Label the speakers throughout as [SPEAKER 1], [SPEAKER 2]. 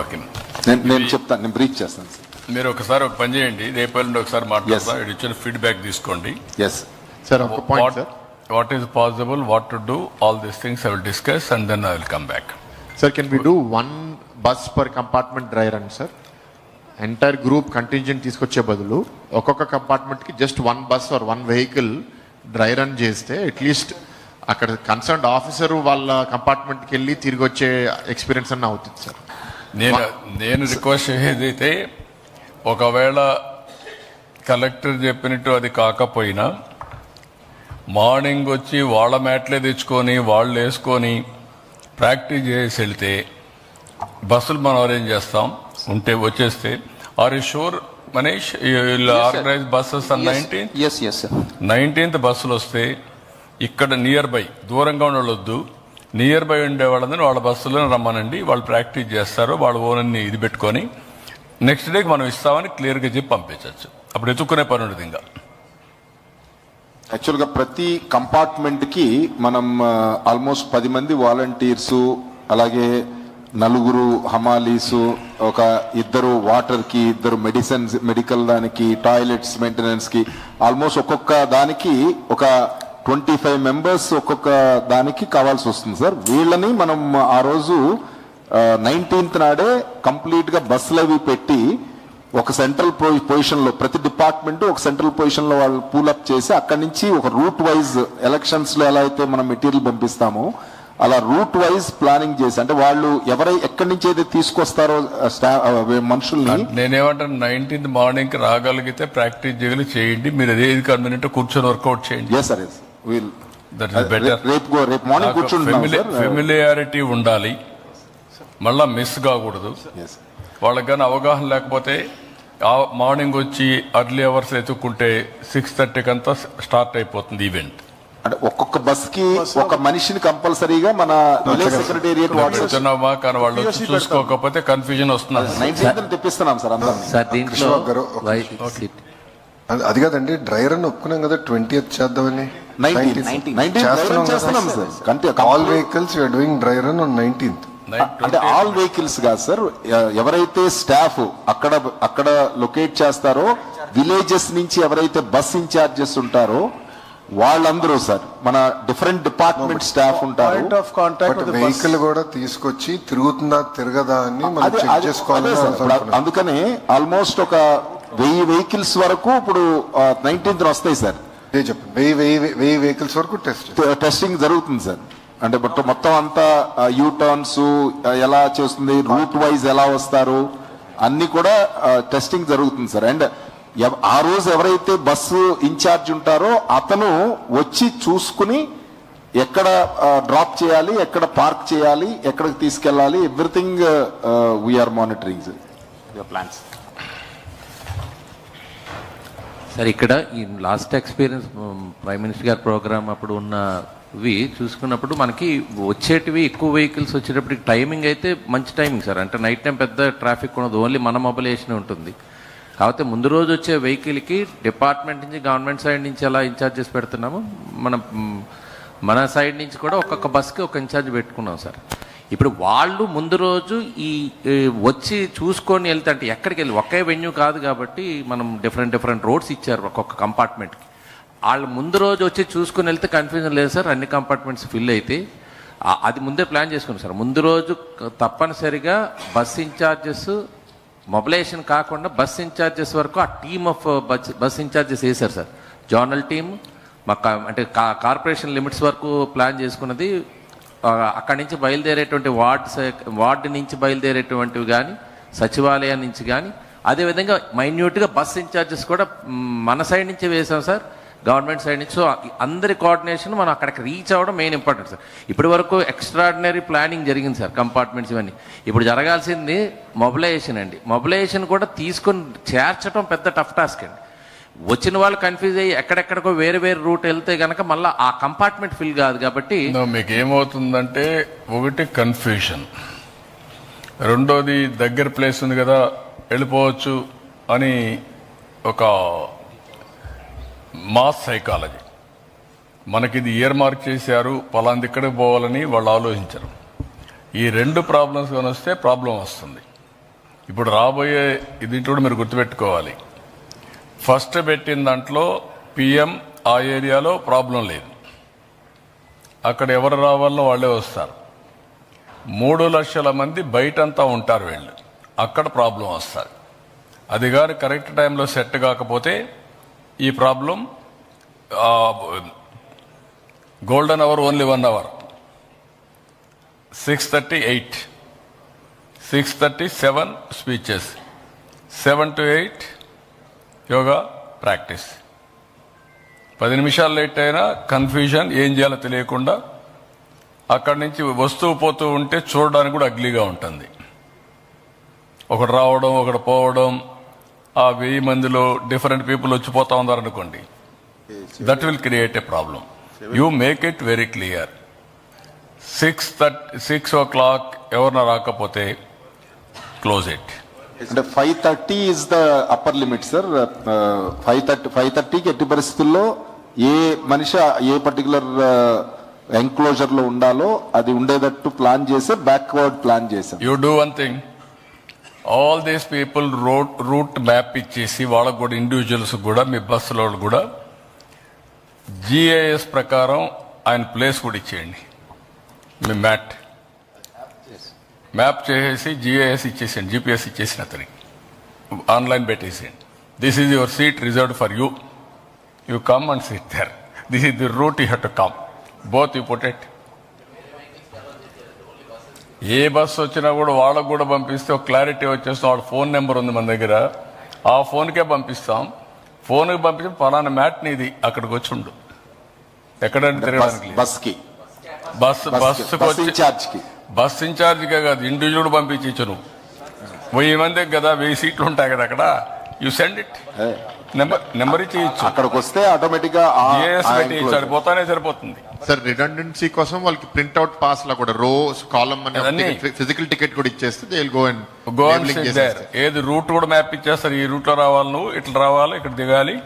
[SPEAKER 1] Okay
[SPEAKER 2] నేను నేను చెప్తాను నేను బ్రీచ్ చేస్తాను. సార్
[SPEAKER 1] మీరు ఒకసారి ఒక పని చేయండి. రేపు ఎల్లుండి ఒకసారి మాట్లాడదాం ఇచ్చిన ఫీడ్బ్యాక్ తీసుకోండి.
[SPEAKER 2] ఎస్
[SPEAKER 3] సార్ ఒక point sir
[SPEAKER 1] what is possible what to do all these things I will discuss and then I will come back
[SPEAKER 3] sir can we do one bus per compartment dry run sir entire group contingent తీసుకొచ్చే బదులు ఒక్కొక్క కంపార్ట్మెంట్కి just one bus or one vehicle dry run చేస్తే at least అక్కడ concern officer వాళ్ళ కంపార్ట్మెంట్కి వెళ్ళి తిరిగి వచ్చే ఎక్స్పీరియన్స్ అన్న అవుతుంది సార్
[SPEAKER 1] నేను నేను రిక్వెస్ట్ అయితే ఒకవేళ కలెక్టర్ చెప్పినట్టు అది కాకపోయినా మార్నింగ్ వచ్చి వాళ్ళ మ్యాట్లే తెచ్చుకొని వాళ్ళు వేసుకొని ప్రాక్టీస్ చేసి వెళ్తే బస్సులు మనం అరేంజ్ చేస్తాం ఉంటే వచ్చేస్తే. Are you sure Manish organise buses on nineteen nineteenth బస్సులు వస్తే ఇక్కడ నియర్ బై దూరంగా వద్దు నియర్ బై ఉండే వాళ్ళందరూ వాళ్ళ బస్సులోనే రమ్మనండి. వాళ్ళు ప్రాక్టీస్ చేస్తారు. వాళ్ళ ఓనర్ని ఇది పెట్టుకొని నెక్స్ట్ డేకి మనం ఇస్తామని క్లియర్గా చెప్పి పంపించవచ్చు అప్పుడు ఎత్తుక్కునే పని ఉండదు ఇంకా.
[SPEAKER 2] యాక్చువల్గా ప్రతి కంపార్ట్మెంట్కి మనం ఆల్మోస్ట్ పది మంది వాలంటీర్స్ అలాగే నలుగురు హమాలీస్ ఒక ఇద్దరు వాటర్కి ఇద్దరు మెడిసిన్స్ మెడికల్ దానికి టాయిలెట్స్ మెయింటెనెన్స్కి ఆల్మోస్ట్ ఒక్కొక్క దానికి ఒక ట్వంటీ ఫైవ్ మెంబర్స్ ఒక్కొక్క దానికి కావాల్సి వస్తుంది సార్. వీళ్ళని మనం ఆ రోజు నైన్టీన్త్ నాడే కంప్లీట్గా బస్సులు అవి పెట్టి ఒక సెంట్రల్ పొజిషన్లో ప్రతి డిపార్ట్మెంట్ ఒక సెంట్రల్ పొజిషన్లో వాళ్ళు పూలప్ చేసి అక్కడి నుంచి ఒక రూట్ వైజ్ ఎలక్షన్స్లో ఎలా అయితే మనం మెటీరియల్ పంపిస్తామో అలా రూట్ వైజ్ ప్లానింగ్ చేసి అంటే వాళ్ళు ఎవరై ఎక్కడి నుంచి అయితే తీసుకొస్తారో మనుషుల్ని
[SPEAKER 1] నేనేమంటాను నైన్టీన్త్ మార్నింగ్ రాగలిగితే ప్రాక్టీస్ చేయగలి చేయండి మీరు అదే కన్వీనియంట్ కూర్చొని వర్కౌట్ చేయండి.
[SPEAKER 2] Yes sir we'll
[SPEAKER 1] that is better
[SPEAKER 2] రేపు గో- రేపు మార్నింగ్ కూర్చుంటున్నాం
[SPEAKER 1] ఫెమిలియారిటీ ఉండాలి. మళ్ళా మిస్ కాకూడదు. వాళ్ళకి కానీ అవగాహన లేకపోతే మార్నింగ్ వచ్చి అర్లీ అవర్స్ ఎత్తుక్కుంటే సిక్స్ థర్టీకి అంతా స్టార్ట్ అయిపోతుంది ఈవెంట్
[SPEAKER 2] అంటే ఒక్కొక్క బస్కి ఒక మనిషిని కంపల్సరీగా మన సెక్రటేరియట్
[SPEAKER 1] కానీ వాళ్ళు చూసుకోకపోతే కన్ఫ్యూజన్ వస్తున్నారు
[SPEAKER 2] తెప్పిస్తున్నాం సార్ అందరినీ.
[SPEAKER 4] అది- అది కాదండి డ్రైవర్ అని ఒప్పుకున్నాం కదా ట్వంటీ చేద్దామని.
[SPEAKER 2] చేస్తున్నాం sir.
[SPEAKER 4] All vehicles you're doing dry run on nineteenth
[SPEAKER 2] అంటే ఆల్ వెహికల్స్ కాదు సార్? ఎవరైతే స్టాఫ్ అక్కడ అక్కడ లొకేట్ చేస్తారో విలేజెస్ నుంచి ఎవరైతే బస్ ఇన్ఛార్జెస్ ఉంటారో వాళ్ళందరూ సార్ మన డిఫరెంట్ డిపార్ట్మెంట్ స్టాఫ్ ఉంటారు.
[SPEAKER 5] the bus.
[SPEAKER 4] వెహికల్ కూడా తీసుకొచ్చి తిరుగుతుందా తిరగదా అని మనం చెక్ అనుకుంటున్నాం.
[SPEAKER 2] అందుకనే ఆల్మోస్ట్ ఒక వెయ్యి వెహికల్స్ వరకు ఇప్పుడు నైన్టీన్త్ వస్తాయి సార్.
[SPEAKER 4] అదే చెప్పండి. వెయ్యి వెయ్యి వెయ్యి వెహికల్స్ వరకు టెస్ట్
[SPEAKER 2] టెస్టింగ్ జరుగుతుంది సార్. అంటే బట్ మొత్తం అంతా యూ టర్న్స్ ఎలా చేస్తుంది రూట్ వైజ్ ఎలా వస్తారు అన్ని కూడా టెస్టింగ్ జరుగుతుంది సార్. అండ్ ఆ రోజు ఎవరైతే బస్సు ఇన్ఛార్జ్ ఉంటారో అతను వచ్చి చూసుకుని ఎక్కడ డ్రాప్ చేయాలి ఎక్కడ పార్క్ చేయాలి ఎక్కడికి తీసుకెళ్ళాలి everything we're monitoring
[SPEAKER 6] plans
[SPEAKER 7] sir ఇక్కడ ఈ లాస్ట్ ఎక్స్పీరియన్స్ ప్రైమ్ మినిస్టర్ గారి ప్రోగ్రామ్ అప్పుడు ఉన్నవి చూసుకున్నప్పుడు మనకి వచ్చేటివి ఎక్కువ వెహికల్స్ వచ్చేటప్పటికి టైమింగ్ అయితే మంచి టైమింగ్ సార్. అంటే నైట్ టైం పెద్ద ట్రాఫిక్ ఉండదు. ఓన్లీ మన మొబైలేషన్ ఉంటుంది. కాకపోతే ముందు రోజు వచ్చే వెహికల్కి డిపార్ట్మెంట్ నుంచి గవర్నమెంట్ సైడ్ నుంచి ఎలా ఇన్ఛార్జెస్ పెడుతున్నాము. మనం మన సైడ్ నుంచి కూడా ఒక్కొక్క బస్కి ఒక ఇన్ఛార్జ్ పెట్టుకున్నాం సార్. ఇప్పుడు వాళ్ళు ముందు రోజు ఈ వచ్చి చూసుకొని వెళ్తే అంటే ఎక్కడికి వెళ్ళి? ఒకే వెన్యూ కాదు కాబట్టి మనం డిఫరెంట్ డిఫరెంట్ రోడ్స్ ఇచ్చారు ఒక్కొక్క కంపార్ట్మెంట్కి. వాళ్ళు ముందు రోజు వచ్చి చూసుకొని వెళ్తే కన్ఫ్యూజన్ లేదు సార్ అన్ని కంపార్ట్మెంట్స్ ఫిల్ అయితే. అది ముందే ప్లాన్ చేసుకున్నాం సార్. ముందు రోజు తప్పనిసరిగా బస్ ఇన్ఛార్జెస్ మొబిలైజేషన్ కాకుండా బస్ ఇన్ఛార్జెస్ వరకు ఆ team of bus bus incharges వేశారు సార్. జోనల్ టీమ్ మా కా- అంటే కా- కార్పొరేషన్ లిమిట్స్ వరకు ప్లాన్ చేసుకున్నది అక్కడి నుంచి బయలుదేరేటువంటి వార్డ్ వార్డు నుంచి బయలుదేరేటువంటివి కానీ సచివాలయం నుంచి కానీ అదేవిధంగా మైన్యూట్గా బస్ ఇన్ఛార్జెస్ కూడా మన సైడ్ నుంచే వేసాం సార్. గవర్నమెంట్ సైడ్ నుంచి. సో అందరి కోఆర్డినేషన్ మనం అక్కడికి రీచ్ అవ్వడం మెయిన్ ఇంపార్టెంట్ సార్. ఇప్పటి వరకు ఎక్స్ట్రాడినరీ ప్లానింగ్ జరిగింది సార్ కంపార్ట్మెంట్స్ ఇవన్నీ. ఇప్పుడు జరగాల్సింది మొబిలైజేషన్ అండి. మొబిలైజేషన్ కూడా తీసుకొని చేర్చడం పెద్ద టఫ్ టాస్క్ అండి. వచ్చిన వాళ్ళు కన్ఫ్యూజ్ అయ్యి ఎక్కడెక్కడికో వేరే వేరే రూట్ వెళ్తే గనక మళ్ళీ ఆ కంపార్ట్మెంట్ ఫిల్ కాదు కాబట్టి
[SPEAKER 1] మీకు ఏమవుతుందంటే ఒకటి కన్ఫ్యూషన్ రెండోది దగ్గర ప్లేస్ ఉంది కదా వెళ్ళిపోవచ్చు అని ఒక మాస్ సైకాలజీ మనకి ఇది ఇయర్ మార్క్ చేశారు పలాంది ఇక్కడికి పోవాలని వాళ్ళు ఆలోచించరు. ఈ రెండు ప్రాబ్లమ్స్ కానీ వస్తే ప్రాబ్లం వస్తుంది. ఇప్పుడు రాబోయే ఇది కూడా మీరు గుర్తుపెట్టుకోవాలి. ఫస్ట్ పెట్టిన దాంట్లో పిఎం ఆ ఏరియాలో ప్రాబ్లం లేదు. అక్కడ ఎవరు రావాలో వాళ్ళే వస్తారు. మూడు లక్షల మంది బయటంతా ఉంటారు వీళ్ళు. అక్కడ ప్రాబ్లం వస్తుంది అది కానీ కరెక్ట్ టైంలో సెట్ కాకపోతే ఈ problem golden hour only one hour. Six thirty eight. Six thirty seven speeches. Seven to eight yoga practice. పది నిమిషాలు లేట్ అయినా కన్ఫ్యూజన్ ఏం చేయాలో తెలియకుండా అక్కడి నుంచి వస్తువు పోతూ ఉంటే చూడడానికి కూడా అగ్లీగా ఉంటుంది. ఒకడు రావడం ఒకడు పోవడం ఆ వెయ్యి మందిలో డిఫరెంట్ పీపుల్ వచ్చిపోతా ఉన్నారనుకోండి that will create a problem you make it very clear six thirty six o'clock ఎవరిన రాకపోతే క్లోజ్ ఇట్
[SPEAKER 2] అంటే five thirty is the upper limit sir five thirty five థర్టీకి ఎట్టి పరిస్థితుల్లో ఏ మనిషి ఏ పర్టికులర్ ఎంక్లోజర్లో ఉండాలో అది ఉండేటట్టు ప్లాన్ చేసి బ్యాక్వర్డ్ ప్లాన్ చేశాం.
[SPEAKER 1] You do one thing all these people road route map ఇచ్చేసి వాళ్ళకు కూడా ఇండివిజువల్స్ కూడా మీ బస్సులో కూడా జిఐఎస్ ప్రకారం ఆయన ప్లేస్ కూడా ఇచ్చేయండి. మీ మ్యాట్ మ్యాప్ చేసేసి జిఐఎస్ ఇచ్చేసేయండి జిపిఎస్ ఇచ్చేసిన అతనికి. ఆన్లైన్ పెట్టేసేయండి. This is your seat reserved for you you come and seat there this is the route you have to come both you put it A bus వచ్చినా కూడా వాళ్ళకు కూడా పంపిస్తే ఒక క్లారిటీ వచ్చేస్తాం వాళ్ళ ఫోన్ నెంబర్ ఉంది మన దగ్గర. ఆ ఫోన్కే పంపిస్తాం. ఫోన్కి పంపించి పలానా మ్యాట్ నీది అక్కడికి వచ్చి ఉండు. ఎక్కడంటే తిరగడానికి లేదు.
[SPEAKER 2] బస్కి
[SPEAKER 1] బస్సు బస్సుకు
[SPEAKER 2] బస్
[SPEAKER 1] వచ్చి బస్ ఇన్ఛార్జిగా కాదు ఇండివిజువల్ పంపించు నువ్వు వెయ్యి మందికి కదా వెయ్యి సీట్లు ఉంటాయి కదా అక్కడ. You send it number number ఇచ్చి ఇచ్చు.
[SPEAKER 2] అక్కడికి వస్తే ఆటోమేటిక్గా.
[SPEAKER 1] సరిపోతానే సరిపోతుంది.
[SPEAKER 3] సార్ రిడండెన్సీ కోసం వాళ్ళకి ప్రింట్అవుట్ పాస్ లా కూడా రోస్ కాలం
[SPEAKER 1] అదన్నీ.
[SPEAKER 3] ఫిజికల్ టికెట్ కూడా ఇచ్చేస్తే దే గో అండ్
[SPEAKER 1] గో ఏది రూట్ కూడా మ్యాప్ ఇచ్చేస్తారు ఈ రూట్లో రావాలి నువ్వు ఇట్లా రావాలి ఇక్కడ దిగాలి.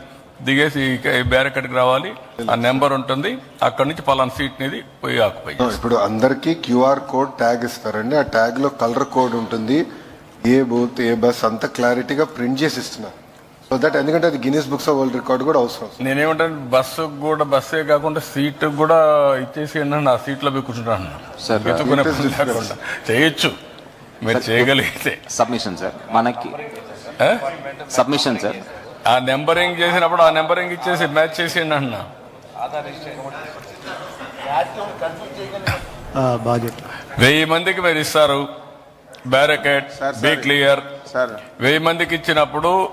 [SPEAKER 1] దిగేసి బ్యారెక్కడికి రావాలి. ఆ నెంబర్ ఉంటుంది. అక్కడ నుంచి పలానా సీట్ అనేది పోయి ఆకుపోయి
[SPEAKER 4] ఇప్పుడు అందరికి క్యూఆర్ కోడ్ ట్యాగ్ ఇస్తారండి. ఆ ట్యాగ్లో కలర్ కోడ్ ఉంటుంది. ఏ బూత్ ఏ బస్ అంత క్లారిటీగా ప్రింట్ చేసి ఇస్తున్నారు. సో దట్ ఎందుకంటే అది Guinness books of world record కూడా అవసరం.
[SPEAKER 1] నేనేమంటాను బస్సు కూడా బస్సే కాకుండా సీట్ కూడా ఇచ్చేసి నా సీట్లో పోయి కూర్చుంటాను. చేయొచ్చు. మీరు చేయగలిగితే.
[SPEAKER 6] Submission sir. మనకి? Submission sir.
[SPEAKER 1] ఆ నెంబరింగ్ చేసినప్పుడు ఆ నెంబరింగ్ ఇచ్చేసి మ్యాచ్ చేసేయండి అన్నా. వెయ్యి మందికి మీరు ఇస్తారు. Barricade be clear
[SPEAKER 2] sir.
[SPEAKER 1] వెయ్యి మందికి ఇచ్చినప్పుడు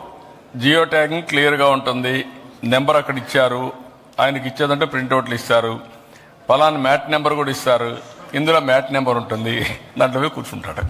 [SPEAKER 1] జియో ట్యాగింగ్ క్లియర్గా ఉంటుంది. నెంబర్ అక్కడ ఇచ్చారు. ఆయనకి ఇచ్చేదంటే ప్రింట్అవుట్లు ఇస్తారు. పలానా మ్యాట్ నెంబర్ కూడా ఇస్తారు. ఇందులో మ్యాట్ నెంబర్ ఉంటుంది. దాంట్లో పోయి కూర్చుంటాడు.